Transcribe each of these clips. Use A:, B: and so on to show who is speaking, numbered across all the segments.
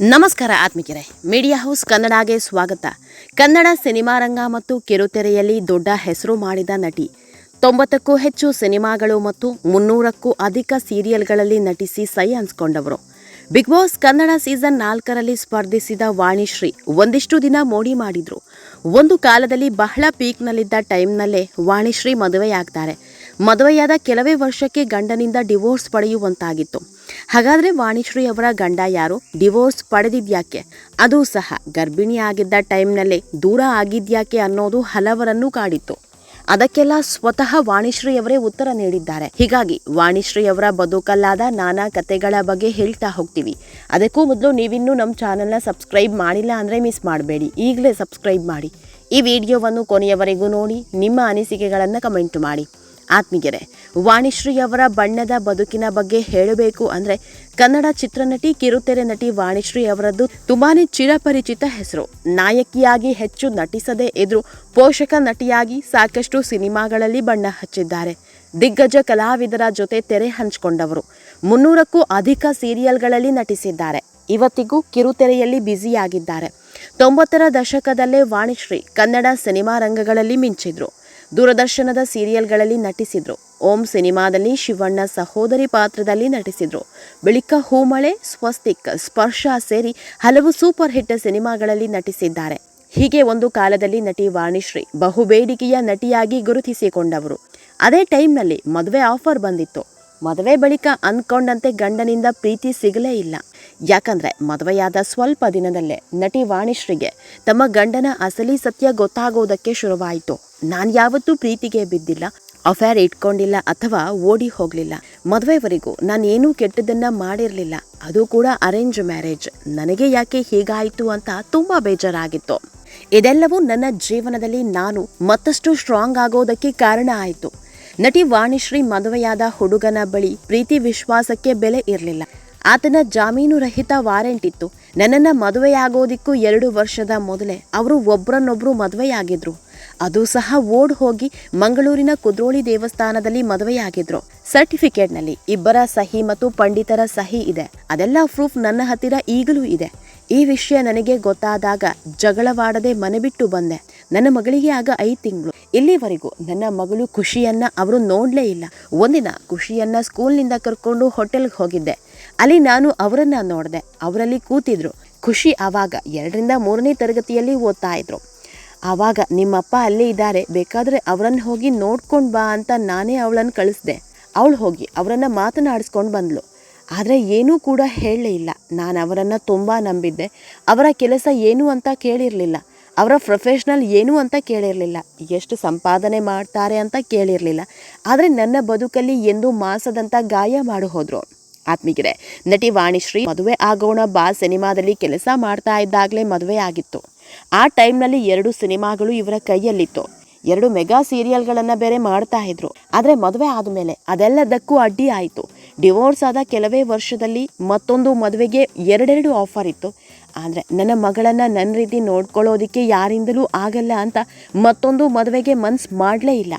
A: ನಮಸ್ಕಾರ ಆತ್ಮಿಕರೇ. Media house ಕನ್ನಡಗೆ ಸ್ವಾಗತ. Kannada cinema ರಂಗ ಮತ್ತು ಕಿರುತೆರೆಯಲ್ಲಿ ದೊಡ್ಡ ಹೆಸರು ಮಾಡಿದ ನಟಿ. ತೊಂಬತ್ತಕ್ಕೂ ಹೆಚ್ಚು ಸಿನಿಮಾಗಳು ಮತ್ತು ಮುನ್ನೂರಕ್ಕೂ ಅಧಿಕ ಸೀರಿಯಲ್ಗಳಲ್ಲಿ ನಟಿಸಿ ಸೈ ಅನ್ಸ್ಕೊಂಡವರು. ಬಿಗ್ ಬಾಸ್ ಕನ್ನಡ ಸೀಸನ್ ನಾಲ್ಕರಲ್ಲಿ ಸ್ಪರ್ಧಿಸಿದ ವಾಣಿಶ್ರೀ ಒಂದಿಷ್ಟು ದಿನ ಮೋಡಿ ಮಾಡಿದ್ರು. ಒಂದು ಕಾಲದಲ್ಲಿ ಬಹಳ ಪೀಕ್ನಲ್ಲಿದ್ದ ಟೈಮ್ನಲ್ಲೇ ವಾಣಿಶ್ರೀ ಮದುವೆಯಾಗ್ತಾರೆ. ಮದುವೆಯಾದ ಕೆಲವೇ ವರ್ಷಕ್ಕೆ ಗಂಡನಿಂದ ಡಿವೋರ್ಸ್ ಪಡೆಯುವಂತಾಗಿತ್ತು. ಹಾಗಾದ್ರೆ ವಾಣಿಶ್ರೀ ಅವರ ಗಂಡ ಯಾರು? ಡಿವೋರ್ಸ್ ಪಡೆದಿದ್ಯಾಕೆ? ಅದು ಸಹ ಗರ್ಭಿಣಿಯಾಗಿದ್ದ ಟೈಮ್ನಲ್ಲೇ ದೂರ ಆಗಿದ್ಯಾಕೆ ಅನ್ನೋದು ಹಲವರನ್ನು ಕಾಡಿತ್ತು. ಅದಕ್ಕೆಲ್ಲ ಸ್ವತಃ ವಾಣಿಶ್ರೀ ಅವರೇ ಉತ್ತರ ನೀಡಿದ್ದಾರೆ. ಹೀಗಾಗಿ ವಾಣಿಶ್ರೀ ಅವರ ಬದುಕಲ್ಲಾದ ನಾನಾ ಕತೆಗಳ ಬಗ್ಗೆ ಹೇಳ್ತಾ ಹೋಗ್ತೀವಿ. ಅದಕ್ಕೂ ಮೊದಲು ನೀವಿನ್ನೂ ನಮ್ಮ ಚಾನಲ್ನ ಸಬ್ಸ್ಕ್ರೈಬ್ ಮಾಡಿಲ್ಲ ಅಂದರೆ ಮಿಸ್ ಮಾಡಬೇಡಿ. ಈಗಲೇ ಸಬ್ಸ್ಕ್ರೈಬ್ ಮಾಡಿ. ಈ ವಿಡಿಯೋವನ್ನು ಕೊನೆಯವರೆಗೂ ನೋಡಿ, ನಿಮ್ಮ ಅನಿಸಿಕೆಗಳನ್ನು ಕಮೆಂಟ್ ಮಾಡಿ. ಆತ್ಮೀಗೆರೆ ವಾಣಿಶ್ರೀ ಅವರ ಬಣ್ಣದ ಬದುಕಿನ ಬಗ್ಗೆ ಹೇಳಬೇಕು ಅಂದರೆ ಕನ್ನಡ ಚಿತ್ರನಟಿ ಕಿರುತೆರೆ ನಟಿ ವಾಣಿಶ್ರೀ ಅವರದ್ದು ತುಂಬಾನೇ ಚಿರಪರಿಚಿತ ಹೆಸರು. ನಾಯಕಿಯಾಗಿ ಹೆಚ್ಚು ನಟಿಸದೇ ಎದುರು ಪೋಷಕ ನಟಿಯಾಗಿ ಸಾಕಷ್ಟು ಸಿನಿಮಾಗಳಲ್ಲಿ ಬಣ್ಣ ಹಚ್ಚಿದ್ದಾರೆ. ದಿಗ್ಗಜ ಕಲಾವಿದರ ಜೊತೆ ತೆರೆ ಹಂಚಿಕೊಂಡವರು. ಮುನ್ನೂರಕ್ಕೂ ಅಧಿಕ ಸೀರಿಯಲ್ಗಳಲ್ಲಿ ನಟಿಸಿದ್ದಾರೆ. ಇವತ್ತಿಗೂ ಕಿರುತೆರೆಯಲ್ಲಿ ಬ್ಯುಸಿಯಾಗಿದ್ದಾರೆ. ತೊಂಬತ್ತರ ದಶಕದಲ್ಲೇ ವಾಣಿಶ್ರೀ ಕನ್ನಡ ಸಿನಿಮಾ ರಂಗಗಳಲ್ಲಿ ಮಿಂಚಿದ್ರು. ದೂರದರ್ಶನದ ಸೀರಿಯಲ್ಗಳಲ್ಲಿ ನಟಿಸಿದ್ರು. ಓಂ ಸಿನಿಮಾದಲ್ಲಿ ಶಿವಣ್ಣ ಸಹೋದರಿ ಪಾತ್ರದಲ್ಲಿ ನಟಿಸಿದ್ರು. ಬಳಿಕ ಹೂಮಳೆ, ಸ್ವಸ್ತಿಕ್, ಸ್ಪರ್ಶ ಸೇರಿ ಹಲವು ಸೂಪರ್ ಹಿಟ್ ಸಿನಿಮಾಗಳಲ್ಲಿ ನಟಿಸಿದ್ದಾರೆ. ಹೀಗೆ ಒಂದು ಕಾಲದಲ್ಲಿ ನಟಿ ವಾಣಿಶ್ರೀ ಬಹುಬೇಡಿಕೆಯ ನಟಿಯಾಗಿ ಗುರುತಿಸಿಕೊಂಡವರು. ಅದೇ ಟೈಮ್ನಲ್ಲಿ ಮದುವೆ ಆಫರ್ ಬಂದಿತ್ತು. ಮದುವೆ ಬಳಿಕ ಅಂದ್ಕೊಂಡಂತೆ ಗಂಡನಿಂದ ಪ್ರೀತಿ ಸಿಗಲೇ ಇಲ್ಲ. ಯಾಕಂದ್ರೆ ಮದುವೆಯಾದ ಸ್ವಲ್ಪ ದಿನದಲ್ಲೇ ನಟಿ ವಾಣಿಶ್ರೀಗೆ ತಮ್ಮ ಗಂಡನ ಅಸಲಿ ಸತ್ಯ ಗೊತ್ತಾಗೋದಕ್ಕೆ ಶುರುವಾಯಿತು. ನಾನು ಯಾವತ್ತೂ ಪ್ರೀತಿಗೆ ಬಿದ್ದಿಲ್ಲ, ಅಫೇರ್ ಇಟ್ಕೊಂಡಿಲ್ಲ ಅಥವಾ ಓಡಿ ಹೋಗಲಿಲ್ಲ. ಮದುವೆವರೆಗೂ ನಾನು ಏನೂ ಕೆಟ್ಟದನ್ನ ಮಾಡಿರಲಿಲ್ಲ. ಅದು ಕೂಡ ಅರೇಂಜ್ ಮ್ಯಾರೇಜ್. ನನಗೆ ಯಾಕೆ ಹೀಗಾಯಿತು ಅಂತ ತುಂಬ ಬೇಜಾರಾಗಿತ್ತು. ಇದೆಲ್ಲವೂ ನನ್ನ ಜೀವನದಲ್ಲಿ ನಾನು ಮತ್ತಷ್ಟು ಸ್ಟ್ರಾಂಗ್ ಆಗೋದಕ್ಕೆ ಕಾರಣ ಆಯಿತು. ನಟಿ ವಾಣಿಶ್ರೀ ಮದುವೆಯಾದ ಹುಡುಗನ ಬಳಿ ಪ್ರೀತಿ ವಿಶ್ವಾಸಕ್ಕೆ ಬೆಲೆ ಇರಲಿಲ್ಲ. ಆತನ ಜಾಮೀನು ರಹಿತ ವಾರೆಂಟ್ ಇತ್ತು. ನನ್ನನ್ನು ಮದುವೆಯಾಗೋದಿಕ್ಕೂ ಎರಡು ವರ್ಷದ ಮೊದಲೇ ಅವರು ಒಬ್ಬರನ್ನೊಬ್ಬರು ಮದುವೆಯಾಗಿದ್ರು. ಅದು ಸಹ ಓಡ್ ಹೋಗಿ ಮಂಗಳೂರಿನ ಕುದ್ರೋಳಿ ದೇವಸ್ಥಾನದಲ್ಲಿ ಮದುವೆಯಾಗಿದ್ರು. ಸರ್ಟಿಫಿಕೇಟ್ನಲ್ಲಿ ಇಬ್ಬರ ಸಹಿ ಮತ್ತು ಪಂಡಿತರ ಸಹಿ ಇದೆ. ಅದೆಲ್ಲ ಪ್ರೂಫ್ ನನ್ನ ಹತ್ತಿರ ಈಗಲೂ ಇದೆ. ಈ ವಿಷಯ ನನಗೆ ಗೊತ್ತಾದಾಗ ಜಗಳವಾಡದೆ ಮನೆ ಬಿಟ್ಟು ಬಂದೆ. ನನ್ನ ಮಗಳಿಗೆ ಆಗ ಐದು ತಿಂಗಳು. ಇಲ್ಲಿವರೆಗೂ ನನ್ನ ಮಗಳು ಖುಷಿಯನ್ನ ಅವರು ನೋಡಲೇ ಇಲ್ಲ. ಒಂದಿನ ಖುಷಿಯನ್ನ ಸ್ಕೂಲ್ನಿಂದ ಕರ್ಕೊಂಡು ಹೋಟೆಲ್ಗೆ ಹೋಗಿದ್ದೆ. ಅಲ್ಲಿ ನಾನು ಅವರನ್ನ ನೋಡಿದೆ. ಅವರಲ್ಲಿ ಕೂತಿದ್ರು. ಖುಷಿ ಆವಾಗ ಎರಡರಿಂದ ಮೂರನೇ ತರಗತಿಯಲ್ಲಿ ಓದ್ತಾ ಇದ್ರು. ಆವಾಗ ನಿಮ್ಮಪ್ಪ ಅಲ್ಲೇ ಇದ್ದಾರೆ. ಬೇಕಾದರೆ ಅವರನ್ನು ಹೋಗಿ ನೋಡ್ಕೊಂಡು ಬಾ ಅಂತ ನಾನೇ ಅವಳನ್ನು ಕಳಿಸ್ದೆ. ಅವಳು ಹೋಗಿ ಅವರನ್ನು ಮಾತನಾಡಿಸ್ಕೊಂಡು ಬಂದಳು ಆದರೆ ಏನೂ ಕೂಡ ಹೇಳಲೇ ಇಲ್ಲ. ನಾನು ಅವರನ್ನು ತುಂಬ ನಂಬಿದ್ದೆ. ಅವರ ಕೆಲಸ ಏನು ಅಂತ ಕೇಳಿರಲಿಲ್ಲ. ಅವರ ಪ್ರೊಫೆಷ್ನಲ್ ಏನು ಅಂತ ಕೇಳಿರಲಿಲ್ಲ. ಎಷ್ಟು ಸಂಪಾದನೆ ಮಾಡ್ತಾರೆ ಅಂತ ಕೇಳಿರಲಿಲ್ಲ. ಆದರೆ ನನ್ನ ಬದುಕಲ್ಲಿ ಎಂದು ಮಾಸದಂಥ ಗಾಯ ಮಾಡಿ ಹೋದ್ರು. ಆತ್ಮೀಗಿರೆ. ನಟಿ ವಾಣಿಶ್ರೀ ಮದುವೆ ಆಗೋಣ ಬಾ ಸಿನಿಮಾದಲ್ಲಿ ಕೆಲಸ ಮಾಡ್ತಾ ಇದ್ದಾಗಲೇ ಮದುವೆ ಆಗಿತ್ತು. ಆ ಟೈಮ್ನಲ್ಲಿ ಎರಡು ಸಿನಿಮಾಗಳು ಇವರ ಕೈಯಲ್ಲಿತ್ತು. ಎರಡು ಮೆಗಾ ಸೀರಿಯಲ್ಗಳನ್ನು ಬೇರೆ ಮಾಡ್ತಾ ಇದ್ರು. ಆದರೆ ಮದುವೆ ಆದಮೇಲೆ ಅದೆಲ್ಲದಕ್ಕೂ ಅಡ್ಡಿ ಆಯಿತು. ಡಿವೋರ್ಸ್ ಆದ ಕೆಲವೇ ವರ್ಷದಲ್ಲಿ ಮತ್ತೊಂದು ಮದುವೆಗೆ ಎರಡೆರಡು ಆಫರ್ ಇತ್ತು. ಆದರೆ ನನ್ನ ಮಗಳನ್ನು ನನ್ನ ರೀತಿ ನೋಡ್ಕೊಳ್ಳೋದಕ್ಕೆ ಯಾರಿಂದಲೂ ಆಗಲ್ಲ ಅಂತ ಮತ್ತೊಂದು ಮದುವೆಗೆ ಮನ್ಸು ಮಾಡಲೇ ಇಲ್ಲ.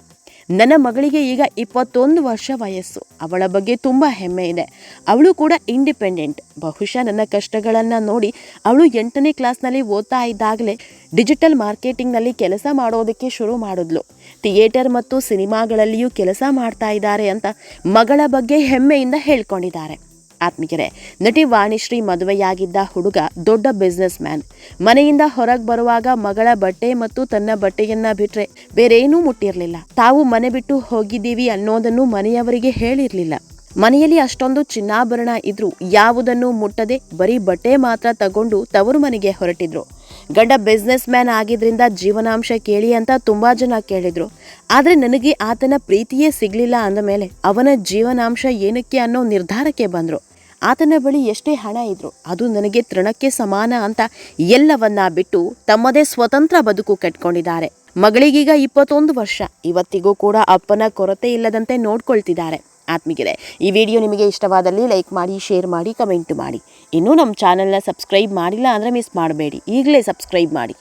A: ನನ್ನ ಮಗಳಿಗೆ ಈಗ ಇಪ್ಪತ್ತೊಂದು ವರ್ಷ ವಯಸ್ಸು. ಅವಳ ಬಗ್ಗೆ ತುಂಬ ಹೆಮ್ಮೆ ಇದೆ. ಅವಳು ಕೂಡ ಇಂಡಿಪೆಂಡೆಂಟ್ ಬಹುಶಃ ನನ್ನ ಕಷ್ಟಗಳನ್ನು ನೋಡಿ ಅವಳು ಎಂಟನೇ ಕ್ಲಾಸ್ನಲ್ಲಿ ಓದ್ತಾ ಇದ್ದಾಗಲೇ ಡಿಜಿಟಲ್ ಮಾರ್ಕೆಟಿಂಗ್ನಲ್ಲಿ ಕೆಲಸ ಮಾಡೋದಕ್ಕೆ ಶುರು ಮಾಡಿದ್ಲು. ಥಿಯೇಟರ್ ಮತ್ತು ಸಿನಿಮಾಗಳಲ್ಲಿಯೂ ಕೆಲಸ ಮಾಡ್ತಾ ಇದ್ದಾರೆ ಅಂತ ಮಗಳ ಬಗ್ಗೆ ಹೆಮ್ಮೆಯಿಂದ ಹೇಳ್ಕೊಂಡಿದ್ದಾರೆ. ಆತ್ಮೀಯರೇ, ನಟಿ ವಾಣಿಶ್ರೀ ಮದುವೆಯಾಗಿದ್ದ ಹುಡುಗ ದೊಡ್ಡ ಬಿಸ್ನೆಸ್ ಮ್ಯಾನ್ ಮನೆಯಿಂದ ಹೊರಗೆ ಬರುವಾಗ ಮಗಳ ಬಟ್ಟೆ ಮತ್ತು ತನ್ನ ಬಟ್ಟೆಯನ್ನ ಬಿಟ್ರೆ ಬೇರೇನೂ ಮುಟ್ಟಿರಲಿಲ್ಲ. ತಾವು ಮನೆ ಬಿಟ್ಟು ಹೋಗಿದ್ದೀವಿ ಅನ್ನೋದನ್ನು ಮನೆಯವರಿಗೆ ಹೇಳಿರಲಿಲ್ಲ. ಮನೆಯಲ್ಲಿ ಅಷ್ಟೊಂದು ಚಿನ್ನಾಭರಣ ಇದ್ರೂ ಯಾವುದನ್ನು ಮುಟ್ಟದೆ ಬರೀ ಬಟ್ಟೆ ಮಾತ್ರ ತಗೊಂಡು ತವರು ಮನೆಗೆ ಹೊರಟಿದ್ರು. ಗಂಡ ಬಿಸ್ನೆಸ್ ಮ್ಯಾನ್ ಆಗಿದ್ರಿಂದ ಜೀವನಾಂಶ ಕೇಳಿ ಅಂತ ತುಂಬಾ ಜನ ಕೇಳಿದ್ರು. ಆದ್ರೆ ನನಗೆ ಆತನ ಪ್ರೀತಿಯೇ ಸಿಗ್ಲಿಲ್ಲ ಅಂದ ಮೇಲೆ ಅವನ ಜೀವನಾಂಶ ಏನಕ್ಕೆ ಅನ್ನೋ ನಿರ್ಧಾರಕ್ಕೆ ಬಂದ್ರು. ಆತನ ಬಳಿ ಎಷ್ಟೇ ಹಣ ಇದ್ರು ಅದು ನನಗೆ ತೃಣಕ್ಕೆ ಸಮಾನ ಅಂತ ಎಲ್ಲವನ್ನ ಬಿಟ್ಟು ತಮ್ಮದೇ ಸ್ವತಂತ್ರ ಬದುಕು ಕಟ್ಕೊಂಡಿದ್ದಾರೆ. ಮಗಳಿಗೀಗ ಇಪ್ಪತ್ತೊಂದು ವರ್ಷ. ಇವತ್ತಿಗೂ ಕೂಡ ಅಪ್ಪನ ಕೊರತೆ ಇಲ್ಲದಂತೆ ನೋಡ್ಕೊಳ್ತಿದ್ದಾರೆ. ಆತ್ಮೀಗೆರೆ ಈ ವಿಡಿಯೋ ನಿಮಗೆ ಇಷ್ಟವಾದಲ್ಲಿ ಲೈಕ್ ಮಾಡಿ, ಶೇರ್ ಮಾಡಿ, ಕಮೆಂಟ್ ಮಾಡಿ. ಇನ್ನೂ ನಮ್ಮ ಚಾನಲ್ನ ಸಬ್ಸ್ಕ್ರೈಬ್ ಮಾಡಿಲ್ಲ ಅಂದರೆ ಮಿಸ್ ಮಾಡಬೇಡಿ. ಈಗಲೇ ಸಬ್ಸ್ಕ್ರೈಬ್ ಮಾಡಿ.